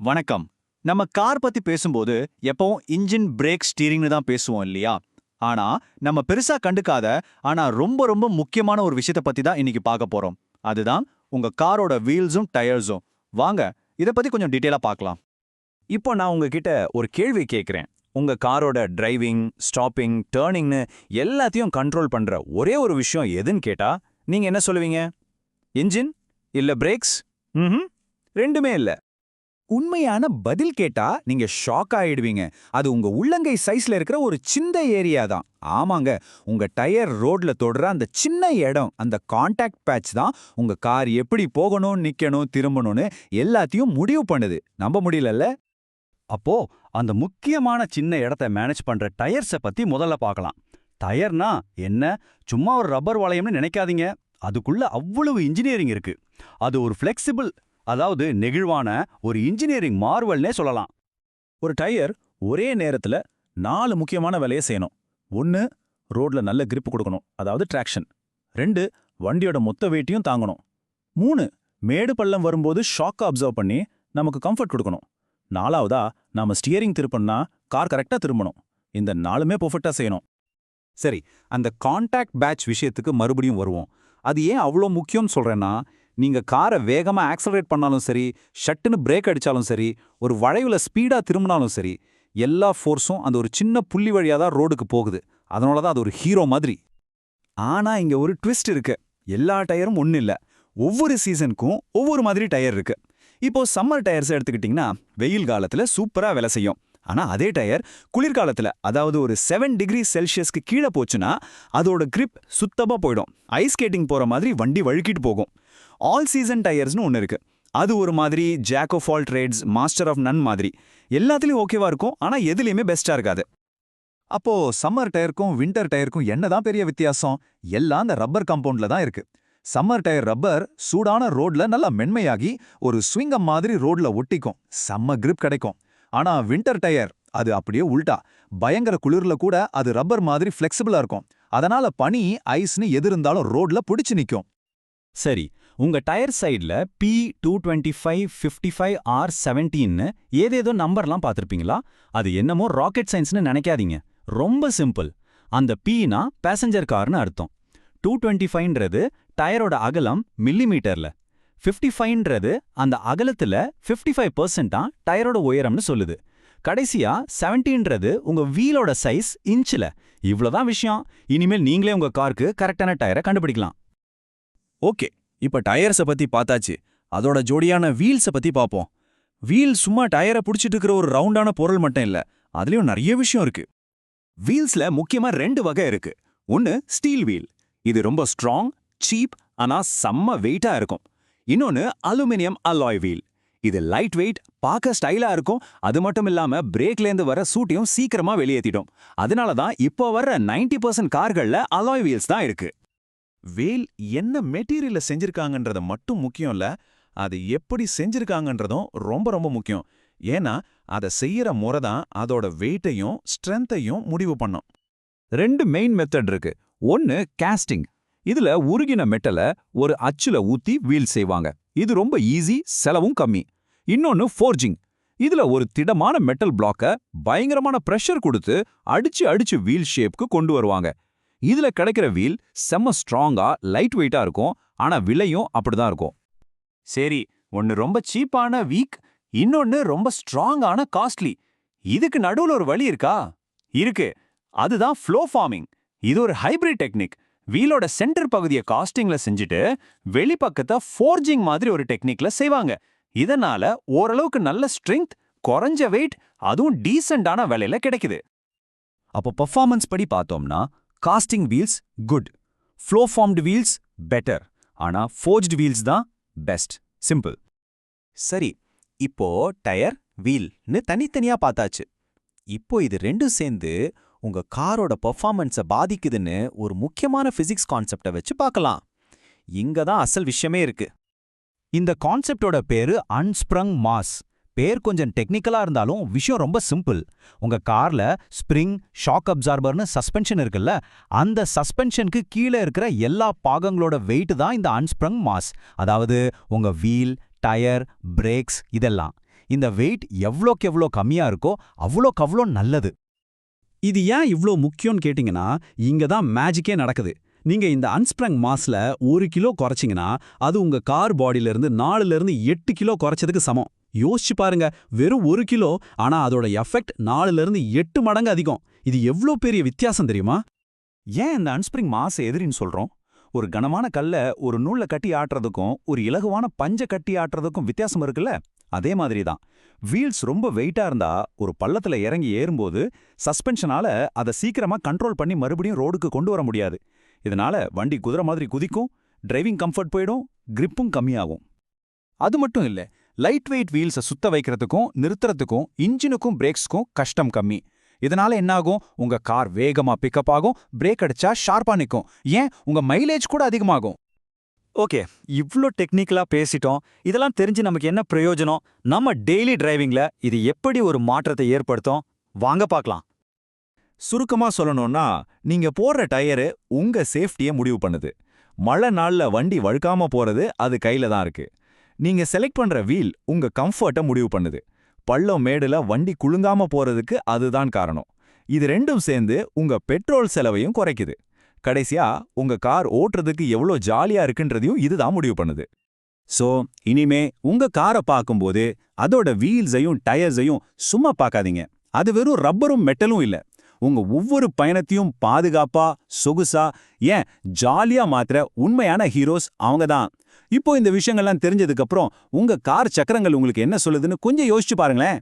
வணக்கம். நம்ம கார் பத்தி பேசும்போது எப்பவும் இன்ஜின் பிரேக் ஸ்டீரிங்னு தான் பேசுவோம் இல்லையா? ஆனா நம்ம பெருசா கண்டுக்காத ஆனா ரொம்ப ரொம்ப முக்கியமான ஒரு விஷயத்தை பத்தி தான் இன்னைக்கு பார்க்க போறோம். அதுதான் உங்க காரோட வீல்ஸும் டயர்ஸும் வாங்க இத பத்தி கொஞ்சம் டீட்டெயிலா பார்க்கலாம். இப்போ நான் உங்ககிட்ட ஒரு கேள்வி கேட்குறேன். உங்க காரோட டிரைவிங் ஸ்டாப்பிங் டேர்னிங்னு எல்லாத்தையும் கண்ட்ரோல் பண்ற ஒரே ஒரு விஷயம் எதுன்னு கேட்டா நீங்க என்ன சொல்லுவீங்க? இன்ஜின் இல்ல பிரேக்ஸ் ம் ரெண்டுமே இல்ல. உண்மையான பதில் கேட்டா நீங்க ஷாக் ஆயிடுவீங்க. அது உங்க உள்ளங்கை சைஸ்ல இருக்கிற ஒரு சின்ன ஏரியா தான். ஆமாங்க உங்க டயர் ரோட்ல தொடுற அந்த சின்ன இடம் அந்த காண்டாக்ட் பேட்ச் தான் உங்க கார் எப்படி போகணும் நிக்கணும் திரும்பணும்னு எல்லாத்தையும் முடிவு பண்ணுது. நம்ப முடியலல்ல? அப்போ அந்த முக்கியமான சின்ன இடத்த மேனேஜ் பண்ற டயர்ஸை பத்தி முதல்ல பார்க்கலாம். டயர்னா என்ன? சும்மா ஒரு ரப்பர் வளையம்னு நினைக்காதீங்க. அதுக்குள்ள அவ்வளவு இன்ஜினியரிங் இருக்கு. அது ஒரு ஃப்ளெக்சிபிள் அதாவது நெகிழ்வான ஒரு இன்ஜினியரிங் மார்வல்னே சொல்லலாம். ஒரு டயர் ஒரே நேரத்துல நாலு முக்கியமான வேலையை செய்யணும். ஒன்று ரோட்ல நல்ல கிரிப்பு கொடுக்கணும் அதாவது டிராக்ஷன் ரெண்டு வண்டியோட மொத்த வெயிட்டையும் தாங்கணும். மூணு மேடு பள்ளம் வரும்போது ஷாக் அப்சர்வ் பண்ணி நமக்கு கம்ஃபர்ட் கொடுக்கணும். நாலாவதா நாம ஸ்டியரிங் திருப்பணும்னா கார் கரெக்டா திரும்பணும். இந்த நாலுமே பர்ஃபெக்டாக செய்யணும். சரி அந்த காண்டாக்ட் பேட்ச் விஷயத்துக்கு மறுபடியும் வருவோம். அது ஏன் அவ்வளோ முக்கியம்னு சொல்றேன்னா நீங்க காரை வேகமா ஆக்சலரேட் பண்ணாலும் சரி ஷட்டுன்னு பிரேக் அடிச்சாலும் சரி ஒரு வளைவுல ஸ்பீடா திரும்பினாலும் சரி எல்லா ஃபோர்ஸும் அந்த ஒரு சின்ன புள்ளி வழியா தான் ரோடுக்கு போகுது. அதனால தான் அது ஒரு ஹீரோ மாதிரி. ஆனா இங்க ஒரு ட்விஸ்ட் இருக்கு. எல்லா டயரும் ஒன்றும் இல்ல. ஒவ்வொரு சீசனுக்கும் ஒவ்வொரு மாதிரி டயர் இருக்கு. இப்போ சம்மர் டயர்ஸ் எடுத்துக்கிட்டிங்கன்னா வெயில் காலத்துல சூப்பரா வேலை செய்யும். ஆனா அதே டயர் குளிர்காலத்துல அதாவது ஒரு செவன் டிகிரி செல்சியஸ்க்கு கீழே போச்சுன்னா அதோட கிரிப் சுத்தமா போயிடும். ஐஸ் ஸ்கேட்டிங் போற மாதிரி வண்டி வழுக்கிட்டு போகும். ஆல் சீசன் டயர்ஸ்னு ஒன்று இருக்கு. அது ஒரு மாதிரி jack of all trades master of none மாதிரி. எல்லாத்துலயும் ஓகேவா இருக்கும் ஆனா எதுலயுமே பெஸ்டா இருக்காது. அப்போ சம்மர் டயருக்கும் வின்டர் டயருக்கும் என்னதான் பெரிய வித்தியாசம்? எல்லாம் அந்த ரப்பர் கம்பவுண்டில் தான் இருக்கு. சம்மர் டயர் ரப்பர் சூடான ரோட்ல நல்லா மென்மையாகி ஒரு ஸ்விங்கம் மாதிரி ரோட்ல ஒட்டிக்கும். செம்ம கிரிப் கிடைக்கும். ஆனா வின்டர் டயர் அது அப்படியே உல்டா. பயங்கர குளிர்ல கூட அது ரப்பர் மாதிரி ஃப்ளெக்சிபிளா இருக்கும். அதனால பனி ஐஸ்னு எது இருந்தாலும் ரோட்ல பிடிச்சு நிக்கும். சரி உங்க டயர் சைடுல P two twenty five fifty five R செவன்டீன்னு ஏதேதோ நம்பர்லாம் பார்த்துருப்பீங்களா? அது என்னமோ ராக்கெட் சயின்ஸ்னு நினைக்காதீங்க. ரொம்ப சிம்பிள் அந்த பீனா பேசஞ்சர் கார்னு அர்த்தம். டூ டுவெண்ட்டி ஃபைவ்ன்றது டயரோட அகலம் மில்லிமீட்டர்ல ஃபிஃப்டி ஃபைவ்ன்றது அந்த அகலத்துல ஃபிஃப்டி ஃபைவ் பர்சன்டா டயரோட உயரம்னு சொல்லுது. கடைசியா செவன்டீன்றது உங்க வீலோட சைஸ் இன்ச்சில். இவ்வளோதான் விஷயம். இனிமேல் நீங்களே உங்க காருக்கு கரெக்டான டயரை கண்டுபிடிக்கலாம். ஓகே இப்ப டயர்ஸ பத்தி பார்த்தாச்சு. அதோட ஜோடியான வீல்ஸ பத்தி பார்ப்போம். வீல் சும்மா டயரை புடிச்சிட்டு இருக்கிற ஒரு ரவுண்டான பொருள் மட்டும் இல்ல அதுலயும் நிறைய விஷயம் இருக்கு. வீல்ஸ்ல முக்கியமா ரெண்டு வகை இருக்கு. ஒன்னு ஸ்டீல் வீல். இது ரொம்ப ஸ்ட்ராங் சீப் ஆனா செம்ம வெயிட்டா இருக்கும். இன்னொன்னு அலுமினியம் அலாய் வீல் இது லைட் வெயிட் பார்க்க ஸ்டைலா இருக்கும். அது மட்டும் இல்லாம பிரேக்லேருந்து வர சூட்டையும் சீக்கிரமா வெளியேத்திடும். அதனால தான் இப்போ வர்ற 90% பர்சன்ட் கார்கள்ல அலாய் வீல்ஸ் தான் இருக்கு. வேல் என்ன மெட்டீரியல்ல செஞ்சிருக்காங்கன்றது மட்டும் முக்கியம் இல்ல அது எப்படி செஞ்சிருக்காங்கன்றதும் ரொம்ப ரொம்ப முக்கியம். ஏன்னா அதை செய்யற முறை தான் அதோட வெயிட்டையும் ஸ்ட்ரென்த்தையும் முடிவு பண்ணும். ரெண்டு மெயின் மெத்தட் இருக்கு. ஒன்னு காஸ்டிங் இதுல உருகின மெட்டலை ஒரு அச்சுல ஊத்தி வீல் செய்வாங்க. இது ரொம்ப ஈஸி செலவும் கம்மி. இன்னொன்னு ஃபோர்ஜிங். இதுல ஒரு திடமான மெட்டல் பிளாக்க பயங்கரமான பிரஷர் கொடுத்து அடிச்சு அடிச்சு வீல் ஷேப்க்கு கொண்டு வருவாங்க. இதுல கிடைக்கிற வீல் செம்ம ஸ்ட்ராங்கா லைட் வெயிட்டா இருக்கும். ஆனா விலையும் அப்படிதான் இருக்கும். சரி ஒன்னு ரொம்ப சீப்பான வீக் இன்னொன்னு ரொம்ப ஸ்ட்ராங்கான காஸ்ட்லி. இதுக்கு நடுவுல ஒரு வழி இருக்கா? இருக்கு. அதுதான் ஃப்ளோ ஃபார்மிங். இது ஒரு ஹைபிரிட் டெக்னிக். வீலோட சென்டர் பகுதியை காஸ்டிங்ல செஞ்சுட்டு வெளிப்பக்கத்தை ஃபோர்ஜிங் மாதிரி ஒரு டெக்னிக்ல செய்வாங்க. இதனால ஓரளவுக்கு நல்ல ஸ்ட்ரெங்க் குறைஞ்ச வெயிட் அதுவும் டீசெண்டான விலையில கிடைக்குது. அப்போ பர்ஃபார்மன்ஸ் படி பார்த்தோம்னா casting wheels good flow formed wheels better ஆனா ஃபோர்ஜ்டு வீல்ஸ் தான் பெஸ்ட் சிம்பிள் சரி இப்போ டயர் வீல்னு தனித்தனியா பார்த்தாச்சு. இப்போ இது ரெண்டும் சேர்ந்து உங்க காரோட பெர்ஃபார்மன்ஸை பாதிக்குதுன்னு ஒரு முக்கியமான ஃபிசிக்ஸ் கான்செப்டை வச்சு பார்க்கலாம். இங்க தான் அசல் விஷயமே இருக்கு. இந்த கான்செப்டோட பேரு அன்ஸ்ப்ரங் மாஸ் பேர் கொஞ்சம் டெக்னிக்கலா இருந்தாலும் விஷயம் ரொம்ப சிம்பிள் உங்க கார்ல ஸ்ப்ரிங் ஷாக் அப்சார்பர்னு சஸ்பென்ஷன் இருக்குல்ல அந்த சஸ்பென்ஷனுக்கு கீழே இருக்கிற எல்லா பாகங்களோட வெயிட் தான் இந்த அன்ஸ்ப்ரங் மாஸ் அதாவது உங்க வீல் டயர் பிரேக்ஸ் இதெல்லாம். இந்த வெயிட் எவ்வளோக்கு எவ்வளோ கம்மியா இருக்கோ அவ்வளோக்கு அவ்வளோ நல்லது. இது ஏன் இவ்ளோ முக்கியம்னு கேட்டிங்கன்னா இங்க தான் மேஜிக்கே நடக்குது. நீங்க இந்த அன்ஸ்ப்ரங் மாஸ்ல ஒரு கிலோ குறைச்சிங்கன்னா அது உங்க கார் பாடியில இருந்து நாலுல இருந்து எட்டு கிலோ குறைச்சதுக்கு சமம். யோசிச்சு பாருங்க வெறும் ஒரு கிலோ ஆனா அதோட எஃபெக்ட் நாலுல இருந்து எட்டு மடங்கு அதிகம். இது எவ்ளோ பெரிய வித்தியாசம் தெரியுமா? ஏன் இந்த அன்ஸ்பிரிங் மாஸ் எதிரின்னு சொல்றோம்? ஒரு கனமான கல்ல ஒரு நூல்ல கட்டி ஆட்டுறதுக்கும் ஒரு இலகுவான பஞ்ச கட்டி ஆட்டுறதுக்கும் வித்தியாசம் இருக்குல்ல? அதே மாதிரி தான் வீல்ஸ் ரொம்ப வெயிட்டா இருந்தா ஒரு பள்ளத்துல இறங்கி ஏறும்போது சஸ்பென்ஷனால அதை சீக்கிரமா கண்ட்ரோல் பண்ணி மறுபடியும் ரோடுக்கு கொண்டு வர முடியாது. இதனால வண்டி குதிரை மாதிரி குதிக்கும் டிரைவிங் கம்ஃபர்ட் போயிடும் கிரிப்பும் கம்மியாகும். அது மட்டும் இல்ல லைட் வெயிட் வீல்ஸை சுத்த வைக்கிறதுக்கும் நிறுத்துறதுக்கும் இன்ஜினுக்கும் பிரேக்ஸ்க்கும் கஷ்டம் கம்மி. இதனால என்னாகும்? உங்க கார் வேகமா பிக்கப் ஆகும் பிரேக் அடிச்சா ஷார்ப்பா நிற்கும் ஏன்? உங்க மைலேஜ் கூட அதிகமாகும். ஓகே இவ்ளோ டெக்னிக்கலா பேசிட்டோம். இதெல்லாம் தெரிஞ்சு நமக்கு என்ன பிரயோஜனம்? நம்ம டெய்லி டிரைவிங்ல இது எப்படி ஒரு மாற்றத்தை ஏற்படுத்தும்? வாங்க பார்க்கலாம். சுருக்கமா சொல்லணும்னா நீங்க போடுற டயரு உங்க சேஃப்டியை முடிவு பண்ணுது. மழை நாள்ல வண்டி வழுக்காம போறது அது கையில் தான் இருக்கு. நீங்க செலக்ட் பண்ற வீல் உங்க கம்ஃபர்ட்டை முடிவு பண்ணுது. பள்ளம் மேடுல வண்டி குலுங்காம போறதுக்கு அதுதான் காரணம். இது ரெண்டும் சேர்ந்து உங்க பெட்ரோல் செலவையும் குறைக்குது. கடைசியா உங்க கார் ஓட்டுறதுக்கு எவ்வளோ ஜாலியா இருக்குன்றதையும் இதுதான் முடிவு பண்ணுது. சோ இனிமே உங்க காரை பார்க்கும்போது அதோட வீல்ஸையும் டயர்ஸையும் சும்மா பார்க்காதீங்க. அது வெறும் ரப்பரும் மெட்டலும் இல்ல. உங்க ஒவ்வொரு பயணத்தையும் பாதுகாப்பா சொகுசா ஏன் ஜாலியா மாத்துற உண்மையான ஹீரோஸ் அவங்க தான். இப்போ இந்த விஷயங்கள்லாம் தெரிஞ்சதுக்கப்புறம் உங்க கார் சக்கரங்கள் உங்களுக்கு என்ன சொல்லுதுன்னு கொஞ்சம் யோசிச்சு பாருங்களேன்.